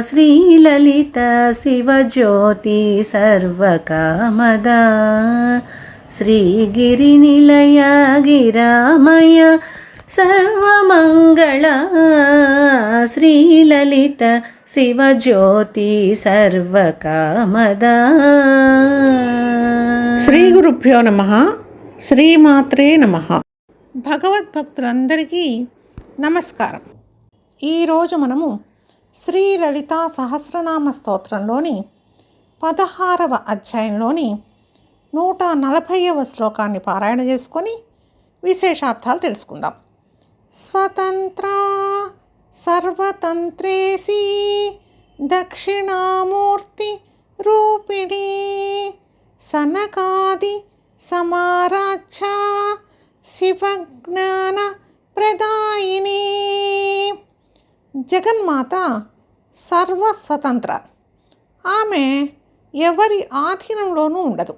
శ్రీలలిత శివజ్యోతి సర్వకామదా. శ్రీగిరినిలయ గిరామయ సర్వమంగళ. శ్రీలలిత శివజ్యోతి సర్వకామద. శ్రీ గురుభ్యో నమ. శ్రీమాత్రే నమ. భగవద్భక్తులందరికీ నమస్కారం. ఈరోజు మనము శ్రీ లలితా సహస్రనామ స్తోత్రంలోని పదహారవ అధ్యాయంలోని నూట నలభైవ శ్లోకాన్ని పారాయణ చేసుకొని విశేషార్థాలు తెలుసుకుందాం. స్వతంత్ర సర్వతంత్రేసి దక్షిణామూర్తి రూపిణి సనకాది సమారాధ్య శివజ్ఞాన ప్రదాయిని జగన్మాత సర్వస్వతంత్ర. ఆమె ఎవరి ఆధీనంలోనూ ఉండదు.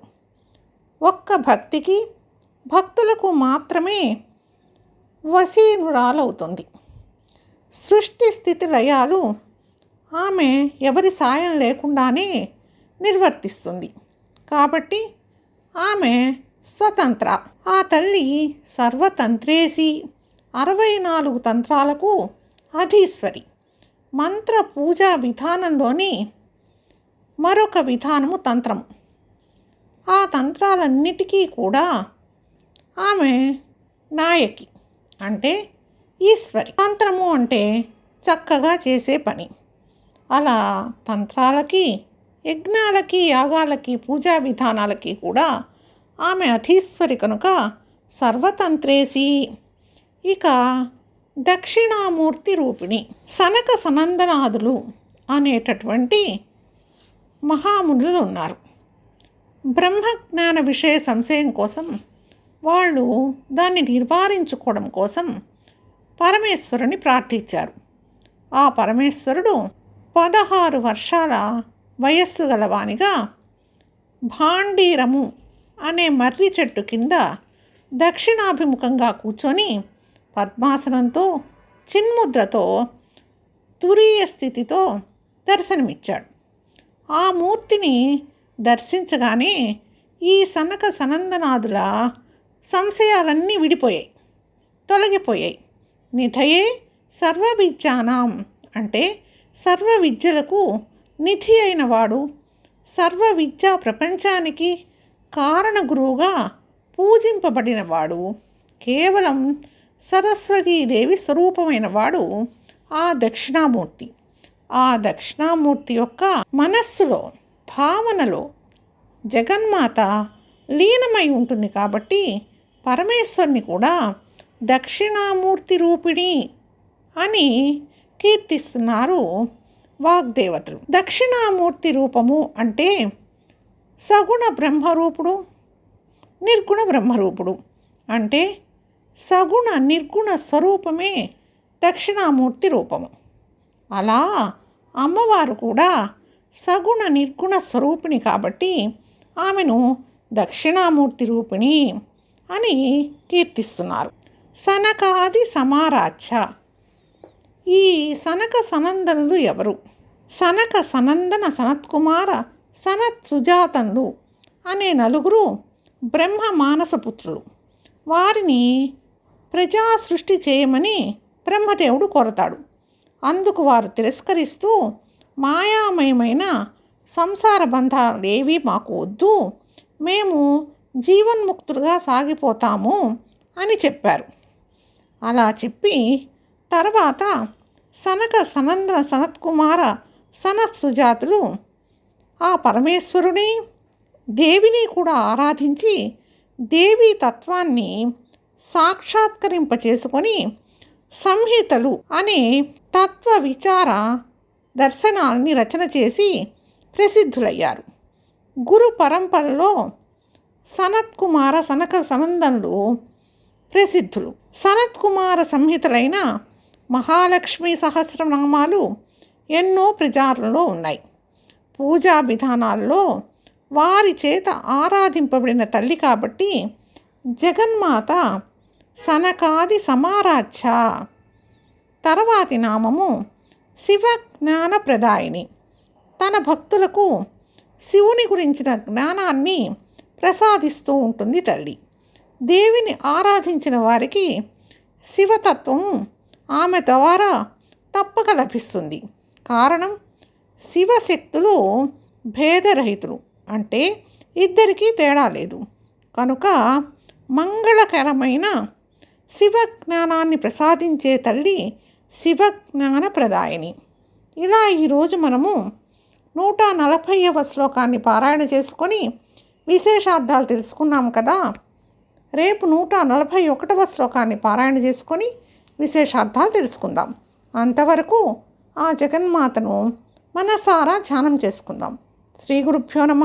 ఒక్క భక్తికి భక్తులకు మాత్రమే వశీనురాలవుతుంది. సృష్టి స్థితి లయాలు ఆమె ఎవరి సాయం లేకుండానే నిర్వర్తిస్తుంది. కాబట్టి ఆమె స్వతంత్ర. ఆ తల్లి సర్వతంత్రేసి అరవై నాలుగు తంత్రాలకు అధీశ్వరి మంత్ర పూజా విధానంలోని మరొక విధానము తంత్రము. ఆ తంత్రాలన్నిటికీ కూడా ఆమె నాయకి అంటే ఈశ్వరి. తంత్రము అంటే చక్కగా చేసే పని. అలా తంత్రాలకి యజ్ఞాలకి యాగాలకి పూజా విధానాలకి కూడా ఆమె అధీశ్వరి కనుక సర్వతంత్రేసి. ఇక దక్షిణామూర్తి రూపిణి సనక సనందనాథులు అనేటటువంటి మహామునులు ఉన్నారు బ్రహ్మజ్ఞాన విషయ సంశయం కోసం వాళ్ళు దాన్ని నివారించుకోవడం కోసం పరమేశ్వరుని ప్రార్థించారు. ఆ పరమేశ్వరుడు పదహారు వర్షాల వయస్సు గలవానిగా భాండీరము అనే మర్రి చెట్టు కింద దక్షిణాభిముఖంగా కూర్చొని పద్మాసనంతో చిన్ముద్రతో తురీయ స్థితితో దర్శనమిచ్చాడు. ఆ మూర్తిని దర్శించగానే ఈ సనక సనందనాథుల సంశయాలన్నీ విడిపోయాయి తొలగిపోయాయి. నిధయే సర్వ విద్యానాం అంటే సర్వ విద్యలకు నిధి అయిన వాడు సర్వ విద్యా ప్రపంచానికి కారణ గురువుగా పూజింపబడినవాడు కేవలం సరస్వతీదేవి స్వరూపమైన వాడు ఆ దక్షిణామూర్తి. ఆ దక్షిణామూర్తి యొక్క మనస్సులో భావనలో జగన్మాత లీనమై ఉంటుంది కాబట్టి పరమేశ్వరుని కూడా దక్షిణామూర్తి రూపిణి అని కీర్తిస్తున్నారు వాగ్దేవతలు. దక్షిణామూర్తి రూపము అంటే సగుణ బ్రహ్మరూపుడు నిర్గుణ బ్రహ్మరూపుడు అంటే సగుణ నిర్గుణ స్వరూపమే దక్షిణామూర్తి రూపము. అలా అమ్మవారు కూడా సగుణ నిర్గుణ స్వరూపిణి కాబట్టి ఆమెను దక్షిణామూర్తి రూపిణి అని కీర్తిస్తున్నారు. సనకాది సమారాధ్య. ఈ సనక సనందనులు ఎవరు? సనక సనందన సనత్కుమార సనత్ సుజాతనులు అనే నలుగురు బ్రహ్మ మానసపుత్రులు వారిని ప్రజా సృష్టి చేయమని బ్రహ్మదేవుడు కోరతాడు. అందుకు వారు తిరస్కరిస్తూ మాయామయమైన సంసార బంధాలు ఏవి మాకు వద్దు మేము జీవన్ముక్తులుగా సాగిపోతాము అని చెప్పారు. అలా చెప్పి తర్వాత సనక సనందన సనత్కుమార సనత్ సుజాతులు ఆ పరమేశ్వరుని దేవిని కూడా ఆరాధించి దేవీ తత్వాన్ని సాక్షాత్కరింప చేసుకొని సంహితలు అనే తత్వ విచార దర్శనాల్ని రచన చేసి ప్రసిద్ధులయ్యారు. గురు పరంపరలో సనత్కుమార సనక సనందనులు ప్రసిద్ధులు. సనత్కుమార సంహితలైన మహాలక్ష్మి సహస్రనామాలు ఎన్నో ప్రచారంలో ఉన్నాయి. పూజా విధానాల్లో వారి చేత ఆరాధింపబడిన తల్లి కాబట్టి జగన్మాత సనకాది సమారాధ్య. తర్వాతి నామము శివ జ్ఞానప్రదాయిని తన భక్తులకు శివుని గురించిన జ్ఞానాన్ని ప్రసాదిస్తూ ఉంటుంది తల్లి. దేవిని ఆరాధించిన వారికి శివతత్వం ఆమె ద్వారా తప్పక లభిస్తుంది. కారణం శివశక్తులు భేదరహితులు అంటే ఇద్దరికీ తేడా లేదు. కనుక మంగళకరమైన శివ జ్ఞానాన్ని ప్రసాదించే తల్లి శివ జ్ఞానప్రదాయిని ఇలా ఈరోజు మనము నూట నలభైవ శ్లోకాన్ని పారాయణ చేసుకొని విశేషార్థాలు తెలుసుకున్నాం కదా. రేపు నూట నలభై ఒకటవ శ్లోకాన్ని పారాయణ చేసుకొని విశేషార్థాలు తెలుసుకుందాం. అంతవరకు ఆ జగన్మాతను మనసారా ధ్యానం చేసుకుందాం. శ్రీ గురుభ్యో నమ.